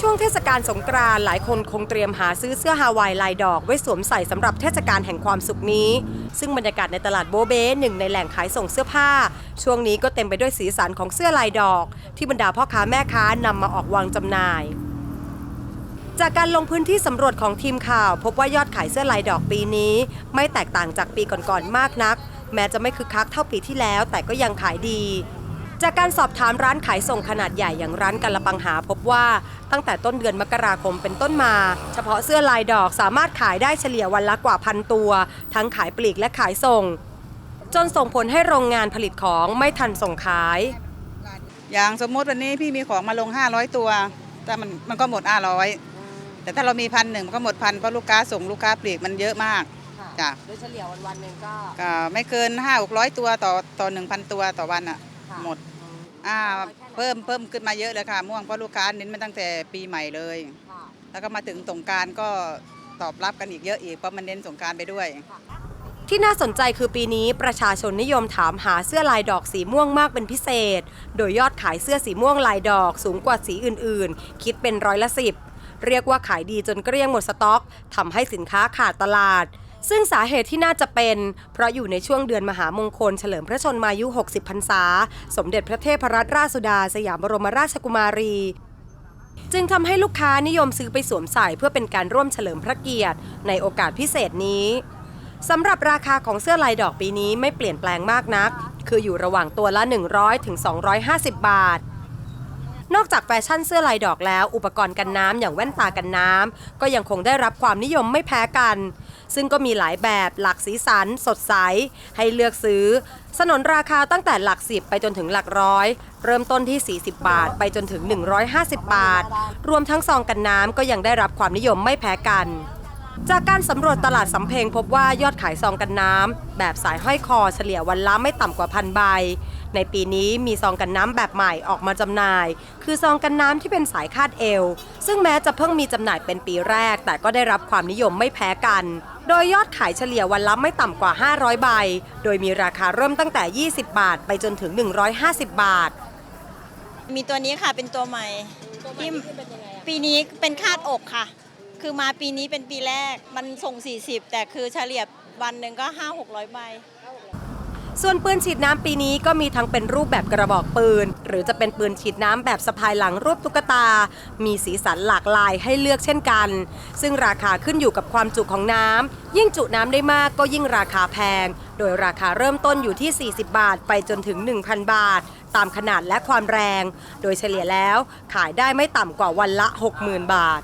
ช่วงเทศกาลสงกรานต์หลายคนคงเตรียมหาซื้อเสื้อฮาวายลายดอกไว้สวมใส่สำหรับเทศกาลแห่งความสุขนี้ ซึ่งบรรยากาศในตลาดโบเบ้หนึ่งในแหล่งขายส่งเสื้อผ้า ช่วงนี้ก็เต็มไปด้วยสีสันของเสื้อลายดอก ที่บรรดาพ่อค้าแม่ค้านำมาออกวางจำหน่ายจากการลงพื้นที่สำรวจของทีมข่าว พบว่ายอดขายเสื้อลายดอกปีนี้ ไม่แตกต่างจากปีก่อนๆมากนัก แม้จะไม่คึกคักเท่าปีที่แล้ว แต่ก็ยังขายดี จากการสอบถามร้านขายส่งขนาดใหญ่อย่างร้านกัลปังหาพบว่าตั้งแต่ต้นเดือนมกราคมเป็นต้นมา เฉพาะเสื้อลายดอกสามารถขายได้เฉลี่ยวันละกว่าพันตัว ทั้งขายปลีกและขายส่ง จนส่งผลให้โรงงานผลิตของไม่ทันส่งขาย อย่างสมมติวันนี้พี่มีของมาลง 500 ตัว แต่มันมันก็หมด 500 แต่ถ้าเรามีพันหนึ่งมันก็หมดพันเพราะลูกค้าส่งลูกค้าปลีกมันเยอะมากจ้ะโดยเฉลี่ยวันวันหนึ่งก็ก็ไม่เกิน 5 600 ตัวต่อต่อ1,000 ตัวต่อวันอะ หมด อ่าเพิ่มเพิ่มขึ้นมาเยอะเลยค่ะ ม่วงเพราะลูกค้าเน้นมาตั้งแต่ปีใหม่เลยแล้วก็มาถึงสงกรารก็ตอบรับกันอีกเยอะอีกเพราะมันเน้นสงกรารไปด้วย ที่น่าสนใจคือปีนี้ประชาชนนิยมถามหาเสื้อลายดอกสีม่วงมากเป็นพิเศษ โดยยอดขายเสื้อสีม่วงลายดอกสูงกว่าสีอื่นๆ คิดเป็นร้อยละสิบเรียกว่าขายดีจนเกลี้ยงหมดสต็อกทำให้สินค้าขาดตลาด ซึ่งสาเหตุที่น่าจะเป็น เพราะอยู่ในช่วงเดือนมหามงคลเฉลิมพระชนมายุ 60 พรรษา สมเด็จพระเทพรัตนราชสุดา สยามบรมราชกุมารี จึงทำให้ลูกค้านิยมซื้อไปสวมใส่เพื่อเป็นการร่วมเฉลิมพระเกียรติ ในโอกาสพิเศษนี้สำหรับราคาของเสื้อลายดอกปีนี้ไม่เปลี่ยนแปลงมากนัก คืออยู่ระหว่างตัวละ 100ถึง250 บาท นอกจากแฟชั่นเสื้อลายดอกแล้ว อุปกรณ์กันน้ำอย่างแว่นตากันน้ำก็ยังคงได้รับความนิยมไม่แพ้กัน ซึ่งก็มีหลายแบบหลากสีสัน สดใส ให้เลือกซื้อ สนนราคาตั้งแต่หลักสิบไปจนถึงหลักร้อย เริ่มต้นที่ 40 บาท ไปจนถึง 150 บาท รวมทั้งซองกันน้ำก็ยังได้รับความนิยมไม่แพ้กันจากการสำรวจตลาดสำเพ็งพบว่ายอดขายซองกันน้ำแบบสายห้อยคอเฉลี่ยวันละไม่ต่ำกว่าพันใบ ในปีนี้มีซองกันน้ำแบบใหม่ออกมาจำหน่าย คือซองกันน้ำที่เป็นสายคาดเอว ซึ่งแม้จะเพิ่งมีจำหน่ายเป็นปีแรก แต่ก็ได้รับความนิยมไม่แพ้กัน โดยยอดขายเฉลี่ยวันละไม่ต่ำกว่า 500 ใบ โดยมีราคาเริ่มตั้งแต่ 20 บาท ไปจนถึง 150 บาท มีตัวนี้ค่ะเป็นตัวใหม่ที่ปีนี้เป็นคาดอกค่ะ คือมาปีนี้เป็นปีแรกมันส่ง 40 แต่คือเฉลี่ยวันหนึ่งก็ 5 600 ใบ ส่วนปืนฉีดน้ำปีนี้ก็มีทั้งเป็นรูปแบบกระบอกปืน หรือจะเป็นปืนฉีดน้ำแบบสะพายหลังรูปตุ๊กตา มีสีสันหลากหลายให้เลือกเช่นกัน ซึ่งราคาขึ้นอยู่กับความจุของน้ำยิ่งจุน้ำได้มากก็ยิ่งราคาแพง โดยราคาเริ่มต้นอยู่ที่ 40 บาท ไปจนถึง 1,000 บาท ตามขนาดและความแรง โดยเฉลี่ยแล้วขายได้ไม่ต่ำกว่าวันละ 60,000 บาท